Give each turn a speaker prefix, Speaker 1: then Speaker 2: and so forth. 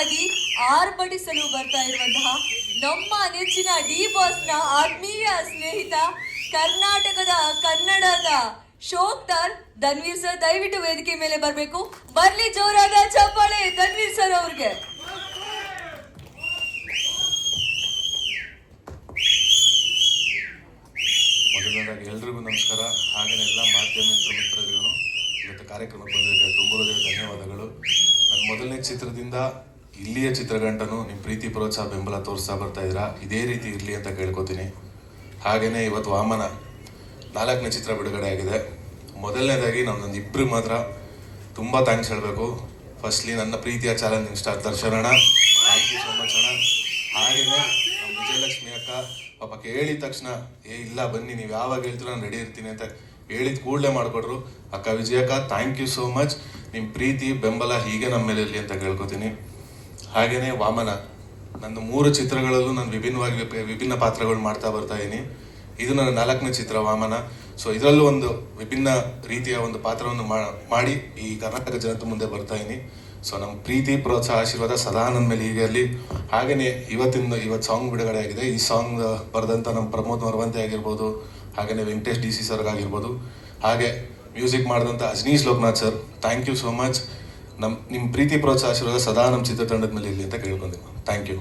Speaker 1: ಆಗಿ ಆರ್ಭಟಿಸಲು ಬರ್ತಾ ಇರುವಂತಹ ನಮ್ಮ ನೆಚ್ಚಿನ ಡಿ ಬಾಸ್ನ ಆತ್ಮೀಯ ಸ್ನೇಹಿತ ಕರ್ನಾಟಕದ ಕನ್ನಡದ ಶೋಕ್ತಾರ್ ಧನ್ವೀರ್ ಸರ್, ದಯವಿಟ್ಟು ವೇದಿಕೆ ಮೇಲೆ ಬರಬೇಕು. ಬರ್ಲಿ ಜೋರಾದ ಚಪ್ಪಾಳೆ ಧನ್ವೀರ್ ಸರ್ ಅವ್ರಿಗೆ.
Speaker 2: ಎಲ್ರಿಗೂ ನಮಸ್ಕಾರ. ಹಾಗೆ ಎಲ್ಲ ಮಾಧ್ಯಮ ಮಿತ್ರ ಮಿತ್ರರಿಗೂ ಇವತ್ತು ಕಾರ್ಯಕ್ರಮಕ್ಕೆ ತುಂಬ ಧನ್ಯವಾದಗಳು. ನನ್ನ ಮೊದಲನೇ ಚಿತ್ರದಿಂದ ಇಲ್ಲಿಯ ಚಿತ್ರಗಂಟನು ನಿಮ್ಮ ಪ್ರೀತಿ, ಪ್ರೋತ್ಸಾಹ, ಬೆಂಬಲ ತೋರಿಸ್ತಾ ಬರ್ತಾ ಇದ್ದೀರಾ? ಇದೇ ರೀತಿ ಇರಲಿ ಅಂತ ಕೇಳ್ಕೊತೀನಿ. ಹಾಗೆಯೇ ಇವತ್ತು ವಾಮನ ನಾಲ್ಕನೇ ಚಿತ್ರ ಬಿಡುಗಡೆ ಆಗಿದೆ. ಮೊದಲನೇದಾಗಿ ನಮ್ಮದೊಂದು ಇಬ್ಬರು ಮಾತ್ರ ತುಂಬ ಥ್ಯಾಂಕ್ಸ್ ಹೇಳಬೇಕು. ಫಸ್ಟ್ಲಿ ನನ್ನ ಪ್ರೀತಿಯ ಚಾಲೆಂಜಿಂಗ್ ಸ್ಟಾರ್ ದರ್ಶನ ಅಣ್ಣ. ಥ್ಯಾಂಕ್ ಯು ಸೋ ಮಚ್ ಅಣ್ಣ. ಹಾಗೆಯೇ ನಮ್ಮ ವಿಜಯಲಕ್ಷ್ಮಿ ಅಕ್ಕ, ಪಾಪ ಕೇಳಿದ ತಕ್ಷಣ, ಏ, ಇಲ್ಲ, ಬನ್ನಿ, ನೀವು ಯಾವಾಗ ಹೇಳ್ತೀರೋ ನಾನು ರೆಡಿ ಇರ್ತೀನಿ ಅಂತ ಹೇಳಿದ ಕೂಡಲೇ ಮಾಡಿಕೊಟ್ರು. ಅಕ್ಕ ವಿಜಯಕ್ಕ ಥ್ಯಾಂಕ್ ಯು ಸೋ ಮಚ್ ನಿಮ್ಮ ಪ್ರೀತಿ, ಬೆಂಬಲ ಹೀಗೆ ನಮ್ಮ ಮೇಲೆ ಇರಲಿ ಅಂತ ಕೇಳ್ಕೊತೀನಿ. ಹಾಗೆಯೇ ವಾಮನ ನನ್ನ ಮೂರು ಚಿತ್ರಗಳಲ್ಲೂ ನಾನು ವಿಭಿನ್ನವಾಗಿ ವಿಭಿನ್ನ ಪಾತ್ರಗಳು ಮಾಡ್ತಾ ಬರ್ತಾ ಇದ್ದೀನಿ ಇದು ನನ್ನ ನಾಲ್ಕನೇ ಚಿತ್ರ ವಾಮನ ಸೊ ಇದರಲ್ಲೂ ಒಂದು ವಿಭಿನ್ನ ರೀತಿಯ ಒಂದು ಪಾತ್ರವನ್ನು ಮಾಡಿ ಈ ಕರ್ನಾಟಕ ಜನತೆ ಮುಂದೆ ಬರ್ತಾ ಇದ್ದೀನಿ ಸೊ ನಮ್ಮ ಪ್ರೀತಿ, ಪ್ರೋತ್ಸಾಹ, ಆಶೀರ್ವಾದ ಸದಾ ನನ್ನ ಮೇಲೆ ಹೀಗೆ ಇರಲಿ ಹಾಗೆಯೇ ಇವತ್ತಿಂದ, ಇವತ್ತು ಸಾಂಗ್ ಬಿಡುಗಡೆ ಆಗಿದೆ. ಈ ಸಾಂಗ್ ಬರೆದಂಥ ನಮ್ಮ ಪ್ರಮೋದ್ ಮರವಂತೆ ಆಗಿರ್ಬೋದು ಹಾಗೆಯೇ ವೆಂಕಟೇಶ್ ಡಿ ಸಿ ಸರ್ಗಾಗಿರ್ಬೋದು. ಹಾಗೆ, ಮ್ಯೂಸಿಕ್ ಮಾಡಿದಂಥ Ajaneesh Loknath sir thank you so much ನಮ್ಮ ನಿಮ್ಮ ಪ್ರೀತಿ ಪ್ರೋತ್ಸಾಹ ಆಶೀರ್ವಾದ ಸದಾ ನಮ್ಮ ಚಿತ್ರತಂಡದ ಮೇಲೆ ಇರಲಿ ಅಂತ ಕೇಳ್ಕೊಂತೀನಿ ಥ್ಯಾಂಕ್ ಯು